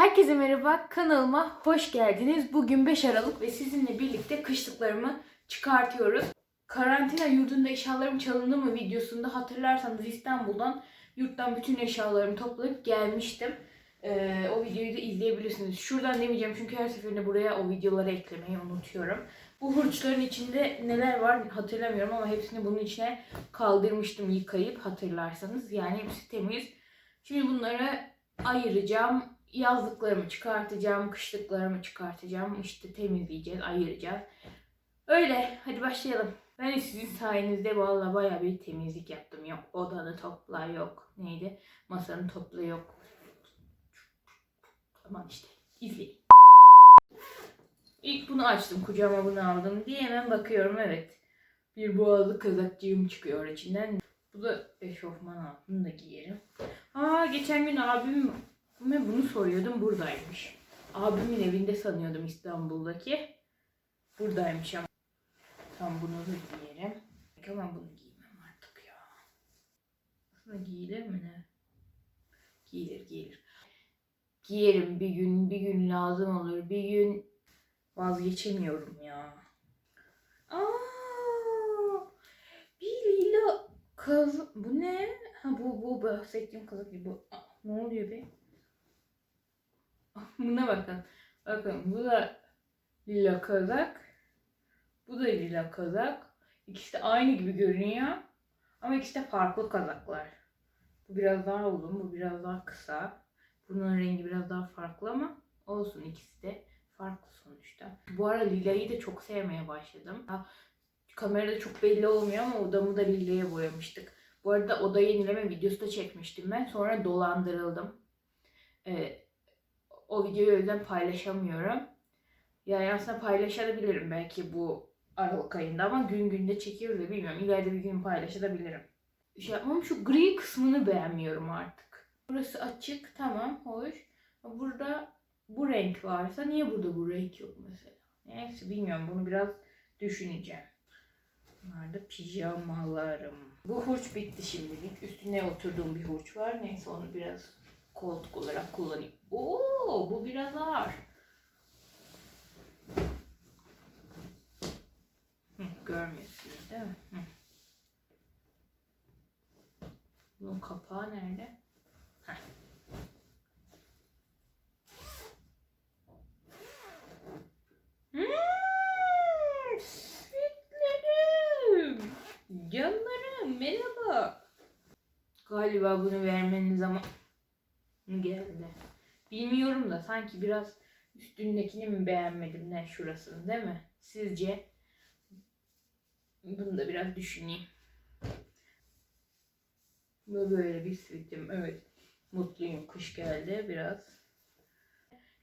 Herkese merhaba, kanalıma hoş geldiniz. Bugün 5 Aralık ve sizinle birlikte kışlıklarımı çıkartıyoruz. Karantina yurdunda eşyalarım çalındı mı videosunda hatırlarsanız İstanbul'dan yurttan bütün eşyalarımı toplayıp gelmiştim. Ee, o videoyu da izleyebilirsiniz. Şuradan demeyeceğim çünkü her seferinde buraya o videoları eklemeyi unutuyorum. Bu hurçların içinde neler var hatırlamıyorum ama hepsini bunun içine kaldırmıştım yıkayıp hatırlarsanız. Yani hepsi temiz. Şimdi bunları ayıracağım. Yazlıklarımı çıkartacağım, kışlıklarımı çıkartacağım. İşte temizleyeceğiz, ayıracağız. Öyle, hadi başlayalım. Ben sizin sayenizde valla baya bir temizlik yaptım. Yok odanı topla, yok neydi? Masanı topla, yok. Aman işte, izleyin. İlk bunu açtım, kucağıma bunu aldım diye hemen bakıyorum evet. Bir boğazlı kazakcığım çıkıyor içinden. Bu da eşofman altını da giyerim. Aa geçen gün abime bunu soruyordum buradaymış. Abimin evinde sanıyordum İstanbul'daki. Buradaymış ama. Tam bunu da giyerim. Ama bunu giymem artık ya. Aslında giyilir mi ne? Giyilir giyilir. Giyerim bir gün bir gün lazım olur. Bir gün vazgeçemiyorum ya. Aa, bir lila kaz bu ne? Ha bu bu bahsettiğim kazak gibi. Aa, ne oluyor be? Buna bakın. Bakın bu da lila kazak. Bu da lila kazak. İkisi de aynı gibi görünüyor. Ama ikisi de farklı kazaklar. Bu biraz daha uzun, bu biraz daha kısa. Bunun rengi biraz daha farklı ama olsun ikisi de farklı sonuçta. Bu ara lilayı da çok sevmeye başladım. Kamerada çok belli olmuyor ama odamı da lilaya boyamıştık. Bu arada oda yenileme videosu da çekmiştim ben. Sonra dolandırıldım. Ee, o videoyu yüzden paylaşamıyorum. Yani aslında paylaşabilirim belki bu Aralık ayında ama gün günde çekiyoruz ya bilmiyorum. İleride bir gün paylaşabilirim. Şey yapmam şu gri kısmını beğenmiyorum artık. Burası açık tamam hoş. Burada bu renk varsa niye burada bu renk yok mesela? Neyse bilmiyorum bunu biraz düşüneceğim. Bunlar da pijamalarım. Bu hurç bitti şimdilik. Üstüne oturduğum bir hurç var. Neyse onu biraz koltuk olarak kullanayım. Oo, bu biraz ağır. Hı, görmüyorsunuz değil mi? Hı. Bunun kapağı nerede? Heh. Hmm. Canlarım merhaba. Galiba bunu vermenin zamanı geldi. Bilmiyorum da sanki biraz üstündekini mi beğenmedim ne şurasını değil mi? Sizce? Bunu da biraz düşüneyim. Bu böyle bir sivitim. Evet. Mutluyum. Kış geldi biraz.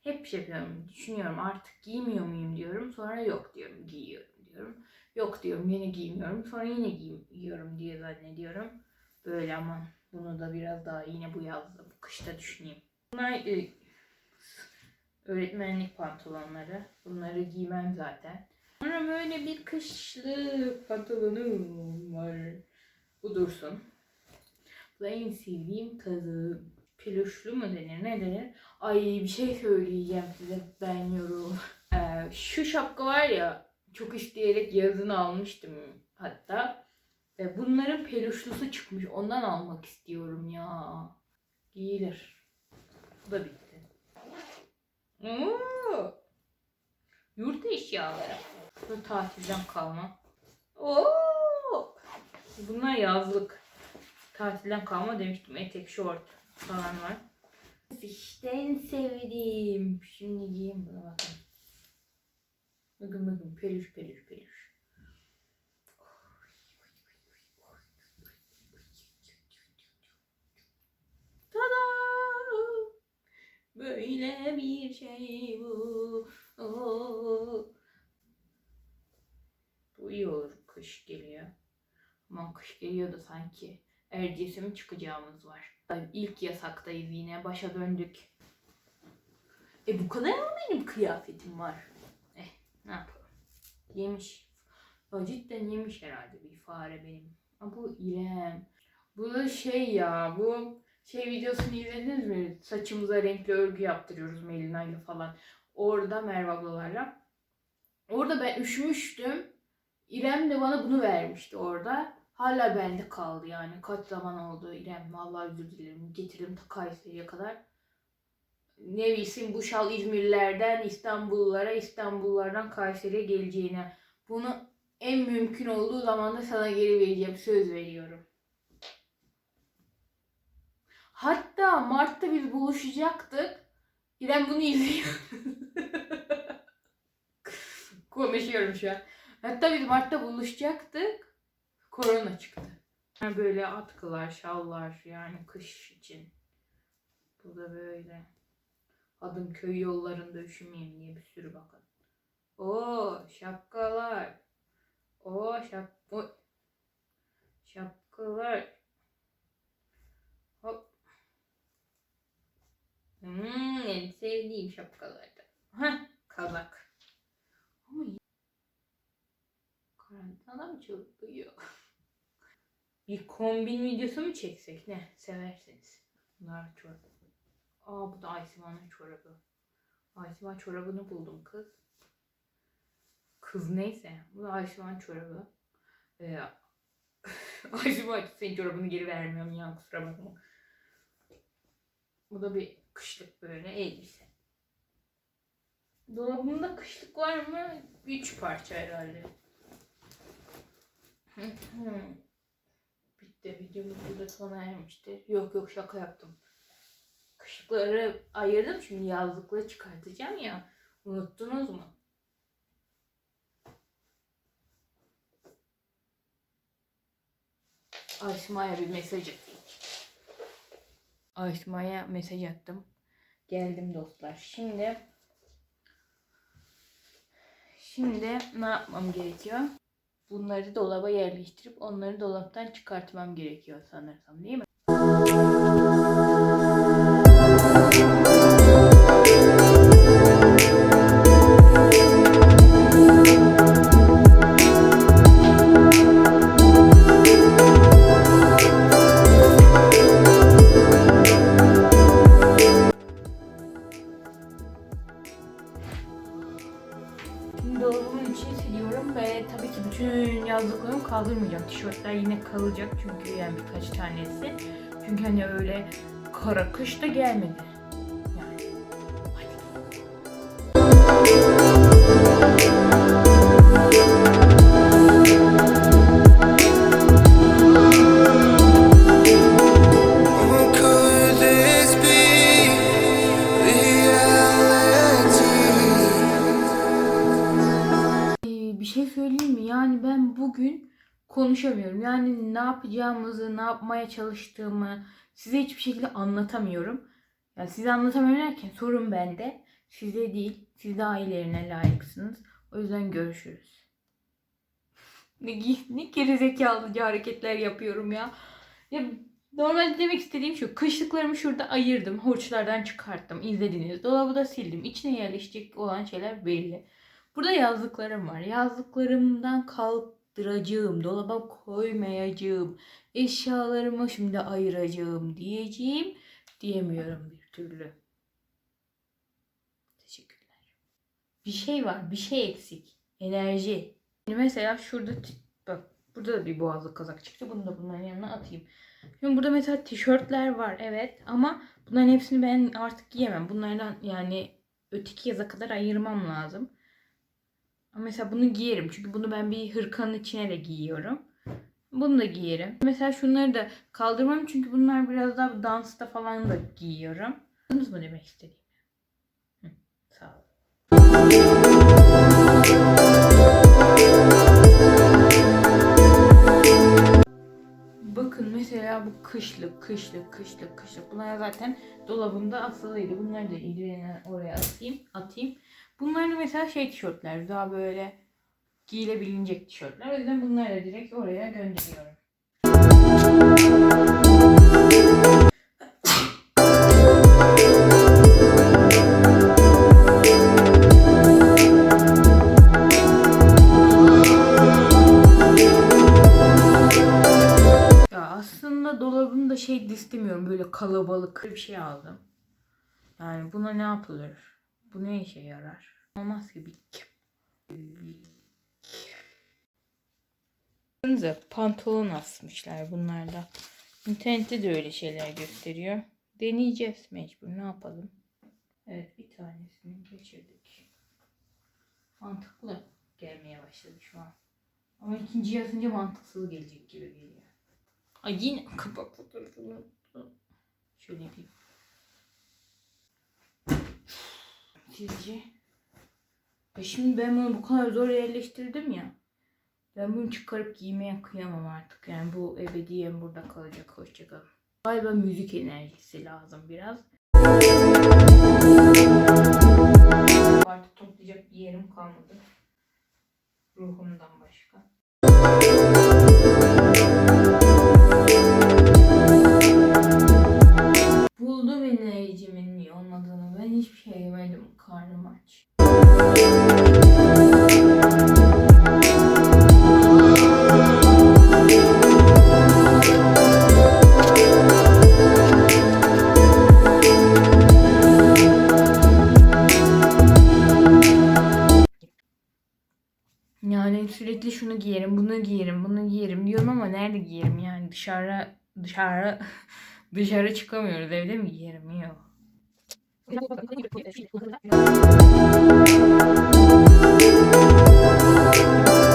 Hep şey yapıyorum. Düşünüyorum artık giymiyor muyum diyorum. Sonra yok diyorum. Giyiyorum diyorum. Yok diyorum yine giymiyorum. Sonra yine giyiyorum diye zannediyorum. Böyle ama bunu da biraz daha yine bu yazda, bu kışta düşüneyim. Bunlar e, öğretmenlik pantolonları. Bunları giymem zaten. Sonra böyle bir kışlık pantolonum var. Bu dursun. Bu en sevdiğim kazığım. Peluşlu mu denir ne denir? Ay bir şey söyleyeceğim size beğeniyorum. Ee, şu şapka var ya çok isteyerek yazın almıştım hatta. Ve bunların peluşlusu çıkmış. Ondan almak istiyorum ya. Giyilir. Bu da bitti. Oo! Yurt eşyaları. Bu tatilden kalma. Oo! Bunlar yazlık. Tatilden kalma demiştim. Etek, şort falan var. İşte en sevdiğim. Şimdi giyeyim buna bakın. Bakın bakın peluş peluş peluş. Böyle bir şey bu. Oo. Kış geliyor. Aman kış geliyor da sanki Erciyes'e çıkacağımız var. İlk yasaktayız yine. Başa döndük. E bu kadar mı benim kıyafetim var? Eh ne yapalım. Yemiş. O cidden yemiş herhalde bir fare benim. Ama bu İrem. Bu da şey ya bu Şey videosunu izlediniz mi? Saçımıza renkli örgü yaptırıyoruz Melina ile falan. Orada Merve ablalarla. Orada ben üşümüştüm. İrem de bana bunu vermişti orada. Hala bende kaldı yani. Kaç zaman oldu İrem. Vallahi özür dilerim. Getirdim ta Kayseri'ye kadar. Ne bilsin bu şal İzmirlilerden İstanbullulara, İstanbullulardan Kayseri'ye geleceğine. Bunu en mümkün olduğu zaman da sana geri vereceğim. Söz veriyorum. Hatta Mart'ta biz buluşacaktık. İrem bunu izliyor. Konuşuyorum şu an. Hatta biz Mart'ta buluşacaktık. Korona çıktı. Böyle atkılar, şallar yani kış için. Bu da böyle. Adım köy yollarında üşümeyeyim diye bir sürü bakın. Oo şapkalar. Oo şap o şapkalar. Hmm, en sevdiğim şapkalardan. Heh, kazak. Ama karantinada mı çalışıyor? Bir kombin videosu mu çeksek? Ne? Seversiniz. Bunlar çorap. Aa bu da Aysima'nın çorabı. Aysima çorabını buldum kız. Kız neyse. Bu da Aysima'nın çorabı. Ee, Aysima senin çorabını geri vermiyorum ya kusura bakma. Bu da bir kışlık böyle elbise. Dolabımda kışlık var mı? Üç parça herhalde. Bitti. Videomuz burada sona ermiştir. Yok yok şaka yaptım. Kışlıkları ayırdım. Şimdi yazlıkları çıkartacağım ya. Unuttunuz mu? Aysma'ya bir mesaj atayım. Aysma'ya mesaj attım. Geldim dostlar. Şimdi Şimdi ne yapmam gerekiyor? Bunları dolaba yerleştirip onları dolaptan çıkartmam gerekiyor sanırsam değil mi? Tanesi. Çünkü hani öyle kara kış da gelmedi. Yani ne yapacağımızı, ne yapmaya çalıştığımı size hiçbir şekilde anlatamıyorum. Yani size anlatamıyorum derken sorun bende. Size değil. Siz daha iyilerine layıksınız. O yüzden görüşürüz. Ne, ne gerizekalıca hareketler yapıyorum ya. Ya normalde demek istediğim şu. Kışlıklarımı şurada ayırdım. Hurçlardan çıkarttım. İzlediniz. Dolabı da sildim. İçine yerleşecek olan şeyler belli. Burada yazlıklarım var. Yazlıklarımdan kaldıracağım, dolaba koymayacağım, eşyalarımı şimdi ayıracağım diyeceğim. Diyemiyorum bir türlü. Teşekkürler. Bir şey var, bir şey eksik. Enerji. Şimdi mesela şurada bak burada da bir boğazlı kazak çıktı. Bunu da bunların yanına atayım. Şimdi burada mesela tişörtler var evet ama bunların hepsini ben artık giyemem. Bunlardan yani öteki yaza kadar ayırmam lazım. Ama mesela bunu giyerim. Çünkü bunu ben bir hırkanın içine de giyiyorum. Bunu da giyerim. Mesela şunları da kaldırmam çünkü bunlar biraz daha dansta falan da giyiyorum. Anladınız mı demek istediğimi? Sağ ol. Bakın mesela bu kışlık, kışlık, kışlık, kışlık. Bunlar zaten dolabımda asılıydı. Bunları da ilgilenen oraya atayım, atayım. Bunlar da mesela şey tişörtler. Daha böyle giyilebilecek tişörtler. O yüzden bunları da direkt oraya gönderiyorum. Ya aslında dolabımda şey istemiyorum böyle kalabalık balık bir şey aldım. Yani buna ne yapılır? Bu ne işe yarar? Olmaz ki bir Bakınca pantolon asmışlar bunlarda. İnternette de öyle şeyler gösteriyor. Deneyeceğiz mecbur. Ne yapalım? Evet bir tanesini geçirdik. Mantıklı gelmeye başladı şu an. Ama ikinci yazınca mantıksız gelecek gibi geliyor. Ay yine kapak fotoğrafını. Şöyle yapayım. Sizce? E şimdi ben bunu bu kadar zor yerleştirdim ya. Ben bunu çıkarıp giymeye kıyamam artık. Yani bu ebediyen burada kalacak. Hoşçakalın. Galiba müzik enerjisi lazım biraz. Artık toplayacak bir yerim kalmadı. Ruhumdan başka. Sürekli şunu giyerim, bunu giyerim, bunu giyerim diyorum ama nerede giyerim yani dışarı dışarı dışarı çıkamıyoruz evde mi giyerim yok.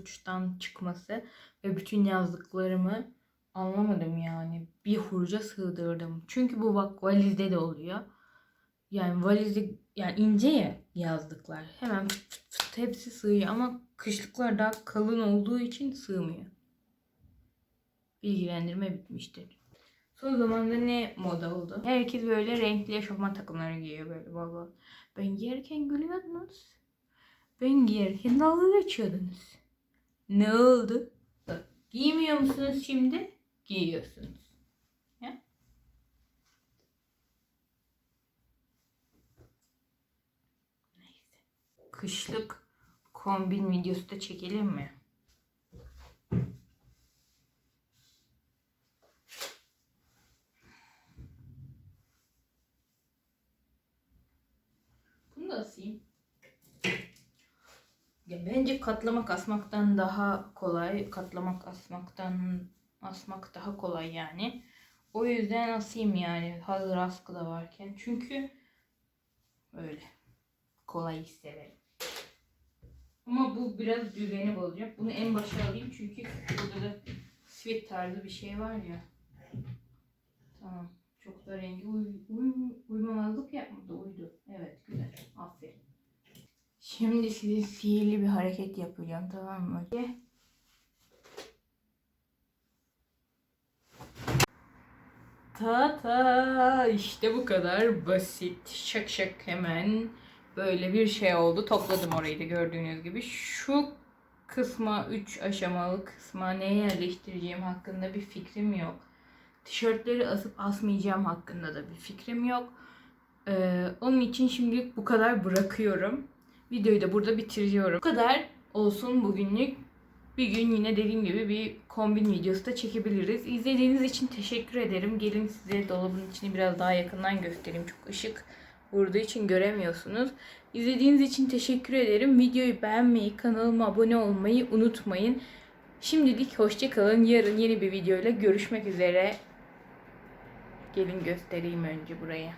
hurçtan çıkması ve bütün yazdıklarımı anlamadım yani. Bir hurca sığdırdım. Çünkü bu bak valizde de oluyor. Yani valizi yani ince ya yazdıklar. Hemen fıt fıt fıt hepsi sığıyor ama kışlıklar daha kalın olduğu için sığmıyor. Bilgilendirme bitmiştir. Son zamanda ne moda oldu? Herkes böyle renkli eşofman takımları giyiyor böyle baba. Ben giyerken gülüyordunuz. Ben giyerken dalga geçiyordunuz. Ne oldu? Giymiyor musunuz şimdi? Giyiyorsunuz. Ya? Neyse. Kışlık kombin videosu da çekelim mi? Bunu da asayım. Ya bence katlamak asmaktan daha kolay. Katlamak asmaktan asmak daha kolay yani. O yüzden asayım yani hazır askı da varken. Çünkü öyle kolay hissederim. Ama bu biraz düzeni bozacak. Bunu en başa alayım çünkü burada da sweat tarzı bir şey var ya. Tamam. Çok da rengi uy, uy, uymamazlık yapmadı. Uydu. Evet güzel. Aferin. Şimdi size sihirli bir hareket yapacağım tamam mı? Ta ta işte bu kadar basit. Şak şak hemen böyle bir şey oldu. Topladım orayı da gördüğünüz gibi. Şu kısma 3 aşamalı kısma ne yerleştireceğim hakkında bir fikrim yok. Tişörtleri asıp asmayacağım hakkında da bir fikrim yok. Ee, onun için şimdilik bu kadar bırakıyorum. Videoyu da burada bitiriyorum. Bu kadar olsun bugünlük. Bir gün yine dediğim gibi bir kombin videosu da çekebiliriz. İzlediğiniz için teşekkür ederim. Gelin size dolabın içini biraz daha yakından göstereyim. Çok ışık vurduğu için göremiyorsunuz. İzlediğiniz için teşekkür ederim. Videoyu beğenmeyi, kanalıma abone olmayı unutmayın. Şimdilik hoşçakalın. Yarın yeni bir videoyla görüşmek üzere. Gelin göstereyim önce buraya.